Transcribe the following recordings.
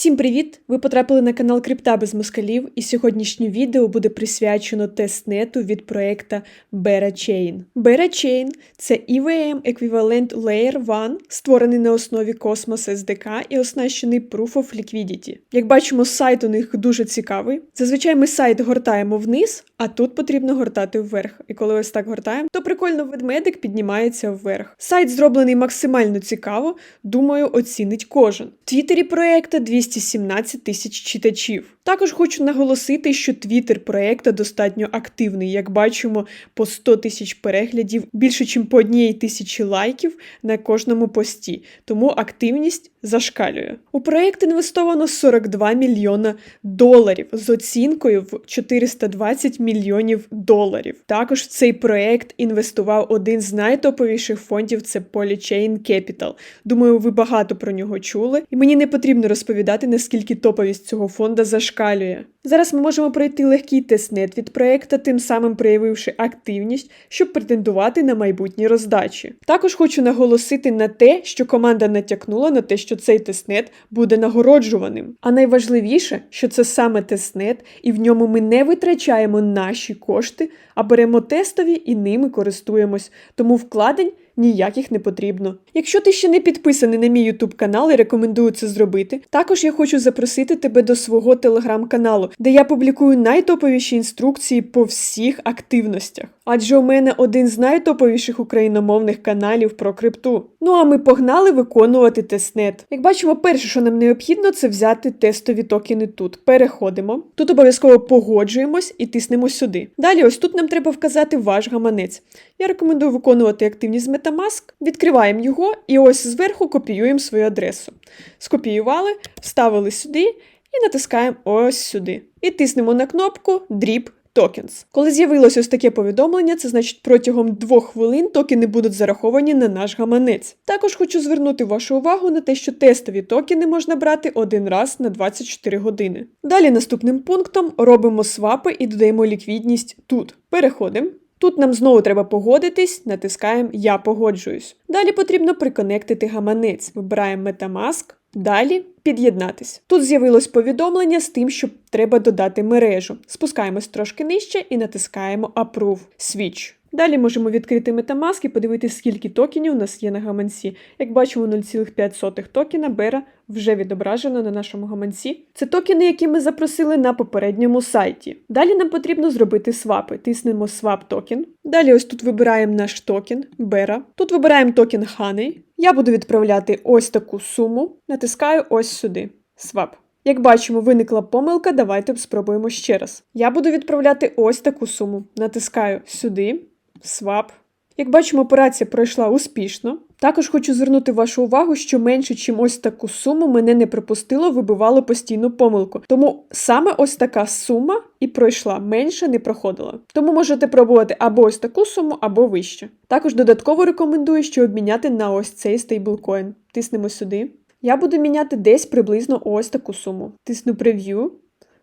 Всім привіт! Ви потрапили на канал Крипта без москалів, і сьогоднішнє відео буде присвячено тестнету від проекта BeraChain. BeraChain – це EVM еквівалент Layer 1, створений на основі Cosmos SDK і оснащений Proof of Liquidity. Як бачимо, сайт у них дуже цікавий. Зазвичай ми сайт гортаємо вниз, а тут потрібно гортати вверх. І коли ось так гортаємо, то прикольно ведмедик піднімається вверх. Сайт зроблений максимально цікаво, думаю, оцінить кожен. В твіттері проекта 217 тисяч читачів. Також хочу наголосити, що твіттер проекта достатньо активний. Як бачимо, по 100 тисяч переглядів, більше, ніж по однієї тисячі лайків на кожному пості. Тому активність зашкалює. У проект інвестовано 42 мільйона доларів з оцінкою в 420 мільйонів доларів. Також в цей проект інвестував один з найтоповіших фондів це Polychain Capital. Думаю, ви багато про нього чули, і мені не потрібно розповідати, наскільки топовість цього фонда зашкалює. Зараз ми можемо пройти легкий тестнет від проекта, тим самим проявивши активність, щоб претендувати на майбутні роздачі. Також хочу наголосити на те, що команда натякнула на те, що цей тестнет буде нагороджуваним. А найважливіше, що це саме тестнет, і в ньому ми не витрачаємо наші кошти, а беремо тестові і ними користуємось. Тому вкладень ніяких не потрібно. Якщо ти ще не підписаний на мій YouTube канал і рекомендую це зробити, також я хочу запросити тебе до свого телеграм-каналу, де я публікую найтоповіші інструкції по всіх активностях. Адже у мене один з найтоповіших україномовних каналів про крипту. Ну а ми погнали виконувати тестнет. Як бачимо, перше, що нам необхідно, це взяти тестові токени тут. Переходимо. Тут обов'язково погоджуємось і тиснемо сюди. Далі, ось тут нам треба вказати ваш гаманець. Я рекомендую виконувати активність Metamask. Відкриваємо його і ось зверху копіюємо свою адресу. Скопіювали, вставили сюди і натискаємо ось сюди. І тиснемо на кнопку Drip Tokens. Коли з'явилось ось таке повідомлення, це значить протягом двох хвилин токени будуть зараховані на наш гаманець. Також хочу звернути вашу увагу на те, що тестові токени можна брати один раз на 24 години. Далі наступним пунктом робимо свапи і додаємо ліквідність тут. Переходимо. Тут нам знову треба погодитись, натискаємо Я погоджуюсь. Далі потрібно приконектити гаманець. Вибираємо Metamask. Далі під'єднатись. Тут з'явилось повідомлення з тим, що треба додати мережу. Спускаємось трошки нижче і натискаємо Approve Switch. Далі можемо відкрити Metamask і подивитися, скільки токенів у нас є на гаманці. Як бачимо, 0,5 токена Бера вже відображено на нашому гаманці. Це токени, які ми запросили на попередньому сайті. Далі нам потрібно зробити свапи. Тиснемо Swap токен. Далі ось тут вибираємо наш токен Бера. Тут вибираємо токен Honey. Я буду відправляти ось таку суму. Натискаю ось сюди. Свап. Як бачимо, виникла помилка, давайте спробуємо ще раз. Я буду відправляти ось таку суму. Натискаю сюди, свап. Як бачимо, операція пройшла успішно. Також хочу звернути вашу увагу, що менше, чим ось таку суму мене не припустило, вибивало постійну помилку. Тому саме ось така сума і пройшла, менше не проходила. Тому можете пробувати або ось таку суму, або вище. Також додатково рекомендую, що обміняти на ось цей стейблкоін. Тиснемо сюди. Я буду міняти десь приблизно ось таку суму. Тисну прев'ю,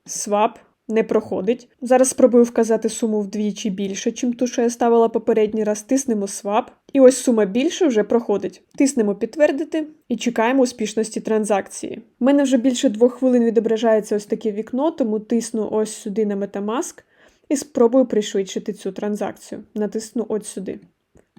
свап. Не проходить. Зараз спробую вказати суму вдвічі більше, чим ту, що я ставила попередній раз. Тиснемо свап. І ось сума більше вже проходить. Тиснемо підтвердити і чекаємо успішності транзакції. У мене вже більше двох хвилин відображається ось таке вікно, тому тисну ось сюди на Metamask і спробую пришвидшити цю транзакцію. Натисну ось сюди.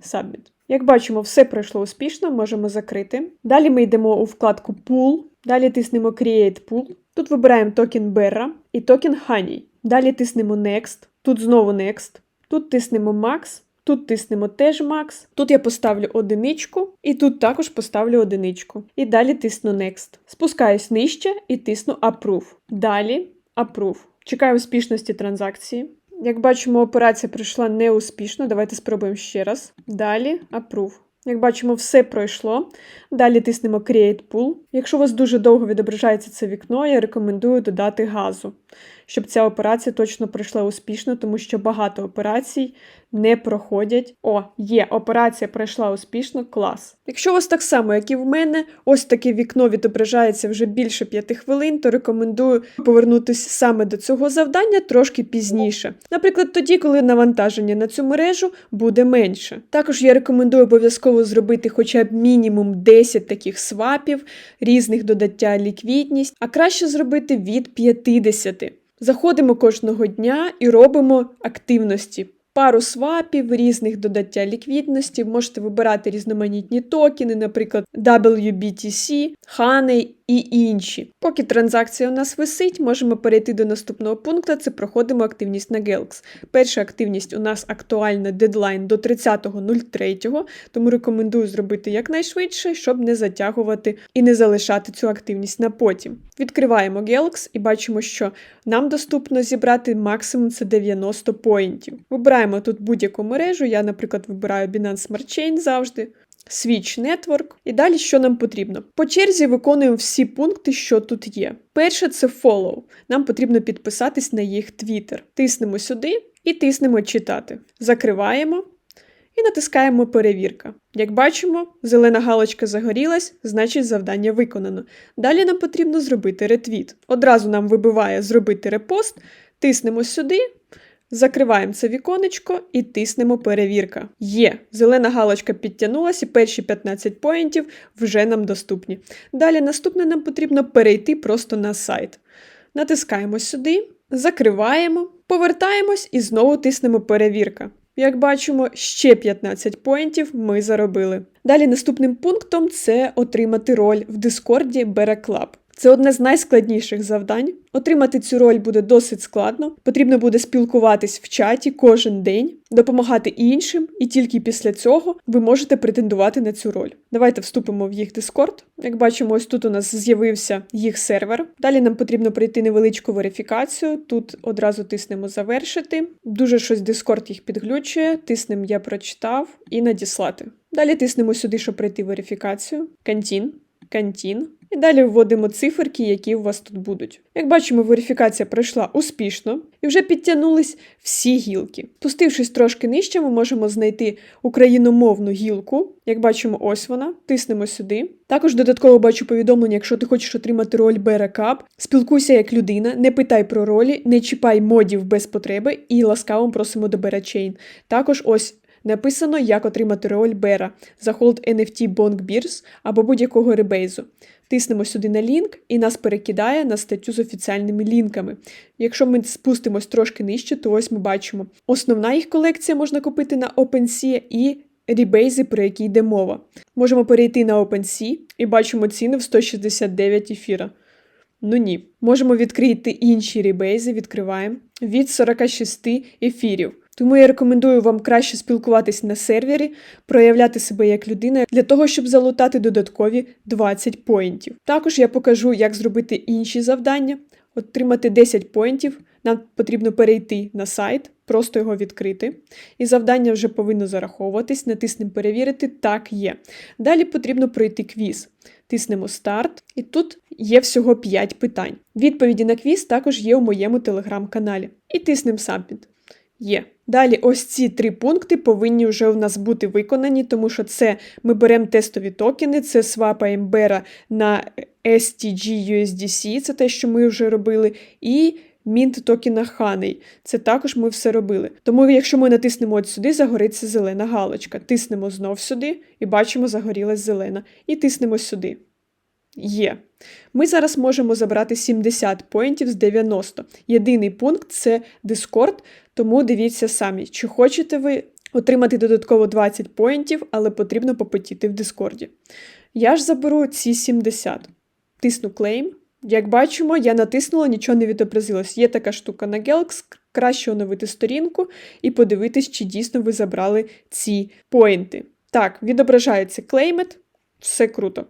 Submit. Як бачимо, все пройшло успішно, можемо закрити. Далі ми йдемо у вкладку Pool, далі тиснемо Create Pool. Тут вибираємо токен Berra і токен Honey. Далі тиснемо Next, тут знову Next, тут тиснемо Max, тут тиснемо теж Max. Тут я поставлю одиничку, і тут також поставлю одиничку. І далі тисну Next. Спускаюсь нижче і тисну Approve. Далі Approve. Чекаю успішності транзакції. Як бачимо, операція пройшла неуспішно. Давайте спробуємо ще раз. Далі Approve. Як бачимо, все пройшло. Далі тиснемо Create Pool. Якщо у вас дуже довго відображається це вікно, я рекомендую додати газу. Щоб ця операція точно пройшла успішно, тому що багато операцій не проходять. О, є, операція пройшла успішно, клас. Якщо у вас так само, як і в мене, ось таке вікно відображається вже більше 5 хвилин, то рекомендую повернутися саме до цього завдання трошки пізніше. Наприклад, тоді, коли навантаження на цю мережу буде менше. Також я рекомендую обов'язково зробити хоча б мінімум 10 таких свапів, різних додаття ліквідність, а краще зробити від 50. Заходимо кожного дня і робимо активності. Пару свапів, різних додаття ліквідності, можете вибирати різноманітні токени, наприклад, WBTC, Honey і інші. Поки транзакція у нас висить, можемо перейти до наступного пункту. Це проходимо активність на Gelx. Перша активність у нас актуальна дедлайн до 30.03, тому рекомендую зробити якнайшвидше, щоб не затягувати і не залишати цю активність на потім. Відкриваємо Gelx і бачимо, що нам доступно зібрати максимум це 90 поінтів. Вибираємо тут будь-яку мережу. Я, наприклад, вибираю Binance Smart Chain завжди. Switch Network. І далі що нам потрібно? По черзі виконуємо всі пункти, що тут є. Перше це follow. Нам потрібно підписатись на їх Twitter. Тиснемо сюди і тиснемо читати. Закриваємо і натискаємо перевірка. Як бачимо, зелена галочка загорілась, значить завдання виконано. Далі нам потрібно зробити ретвіт. Одразу нам вибиває зробити репост, тиснемо сюди. Закриваємо це віконечко і тиснемо перевірка. Є, зелена галочка підтягнулася, і перші 15 поінтів вже нам доступні. Далі наступне нам потрібно перейти просто на сайт. Натискаємо сюди, закриваємо, повертаємось і знову тиснемо перевірка. Як бачимо, ще 15 поінтів ми заробили. Далі наступним пунктом це отримати роль в Дискорді Бере Club. Це одне з найскладніших завдань. Отримати цю роль буде досить складно. Потрібно буде спілкуватись в чаті кожен день, допомагати іншим, і тільки після цього ви можете претендувати на цю роль. Давайте вступимо в їх Discord. Як бачимо, ось тут у нас з'явився їх сервер. Далі нам потрібно пройти невеличку верифікацію. Тут одразу тиснемо завершити. Дуже щось Discord їх підглючує. Тиснемо Я прочитав і надіслати. Далі тиснемо сюди, щоб пройти верифікацію. Кантін. Кантін. І далі вводимо циферки, які у вас тут будуть. Як бачимо, верифікація пройшла успішно і вже підтягнулись всі гілки. Спустившись трошки нижче, ми можемо знайти україномовну гілку. Як бачимо, ось вона. Тиснемо сюди. Також додатково бачу повідомлення, якщо ти хочеш отримати роль Берекап, спілкуйся як людина, не питай про ролі, не чіпай модів без потреби і ласкаво просимо до Берачейн. Також ось. Написано, як отримати роль Бера, Захолд NFT Bonk Beers або будь-якого ребейзу. Тиснемо сюди на лінк і нас перекидає на статтю з офіціальними лінками. Якщо ми спустимось трошки нижче, то ось ми бачимо. Основна їх колекція можна купити на OpenSea і ребейзи, про які йде мова. Можемо перейти на OpenSea і бачимо ціни в 169 ефіра. Ну ні. Можемо відкрити інші ребейзи, відкриваємо від 46 ефірів. Тому я рекомендую вам краще спілкуватись на сервері, проявляти себе як людина для того, щоб залутати додаткові 20 поінтів. Також я покажу, як зробити інші завдання, отримати 10 поінтів. Нам потрібно перейти на сайт, просто його відкрити. І завдання вже повинно зараховуватись, натиснемо перевірити, так є. Далі потрібно пройти квіз. Тиснемо старт, і тут є всього 5 питань. Відповіді на квіз також є у моєму телеграм-каналі. І тиснемо Submit. Є. Далі ось ці три пункти повинні вже у нас бути виконані, тому що це ми беремо тестові токени, це свапаємо Бера на STG USDC, це те, що ми вже робили, і мінт токена Honey. Це також ми все робили. Тому, якщо ми натиснемо от сюди, загориться зелена галочка. Тиснемо знов сюди і бачимо, загорілась зелена. І тиснемо сюди. Є. Ми зараз можемо забрати 70 поінтів з 90. Єдиний пункт це Discord, тому дивіться самі, чи хочете ви отримати додатково 20 поінтів, але потрібно попотіти в Дискорді. Я ж заберу ці 70. Тисну клейм. Як бачимо, я натиснула, нічого не відобразилось. Є така штука на Galax, краще оновити сторінку і подивитись, чи дійсно ви забрали ці поінти. Так, відображається клеймет. Все круто.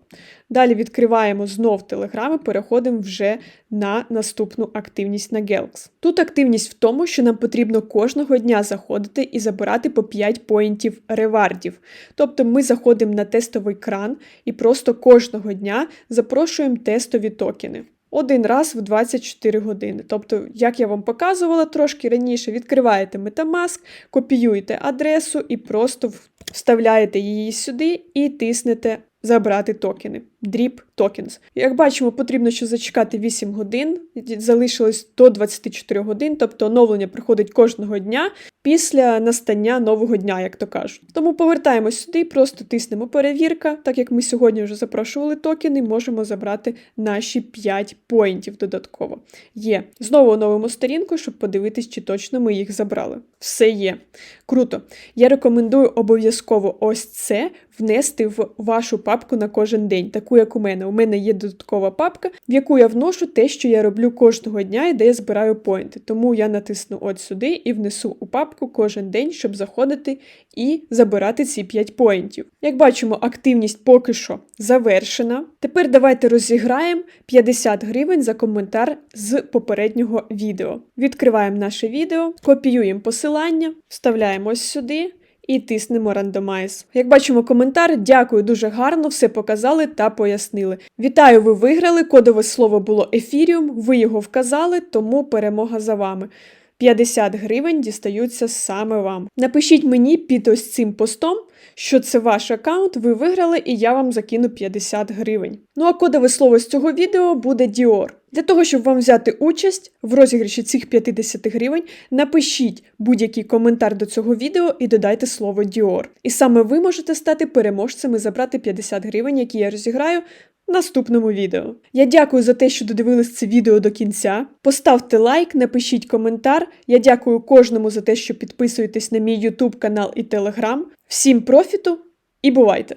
Далі відкриваємо знов Telegram і переходимо вже на наступну активність на Gelx. Тут активність в тому, що нам потрібно кожного дня заходити і забирати по 5 поінтів ревардів. Тобто ми заходимо на тестовий кран і просто кожного дня запрошуємо тестові токени. один раз в 24 години. Тобто, як я вам показувала трошки раніше, відкриваєте Metamask, копіюєте адресу і просто вставляєте її сюди і тиснете забрати токени. Drip Tokens. Як бачимо, потрібно ще зачекати 8 годин, залишилось до 24 годин, тобто оновлення приходить кожного дня після настання нового дня, як то кажуть. Тому повертаємось сюди, просто тиснемо перевірка. Так як ми сьогодні вже запрошували токени, можемо забрати наші 5 поінтів додатково. Є. Знову оновимо сторінку, щоб подивитись, чи точно ми їх забрали. Все є. Круто. Я рекомендую обов'язково ось це внести в вашу папку на кожен день, таку як у мене. У мене є додаткова папка, в яку я вношу те, що я роблю кожного дня і де я збираю поінти. Тому я натисну от сюди і внесу у папку кожен день, щоб заходити і забирати ці 5 поінтів. Як бачимо, активність поки що завершена. Тепер давайте розіграємо 50 гривень за коментар з попереднього відео. Відкриваємо наше відео, копіюємо посилання, вставляємо ось сюди. І тиснемо рандомайз. Як бачимо коментар, дякую, дуже гарно, все показали та пояснили. Вітаю, ви виграли. Кодове слово було ефіріум, ви його вказали, тому перемога за вами. 50 гривень дістаються саме вам. Напишіть мені під ось цим постом, що це ваш аккаунт, ви виграли, і я вам закину 50 гривень. Ну а кодове слово з цього відео буде Dior. Для того, щоб вам взяти участь в розіграші цих 50 гривень, напишіть будь-який коментар до цього відео і додайте слово Dior. І саме ви можете стати переможцем і забрати 50 гривень, які я розіграю наступному відео. Я дякую за те, що додивились це відео до кінця. Поставте лайк, напишіть коментар. Я дякую кожному за те, що підписуєтесь на мій YouTube канал і Telegram. Всім профіту і бувайте!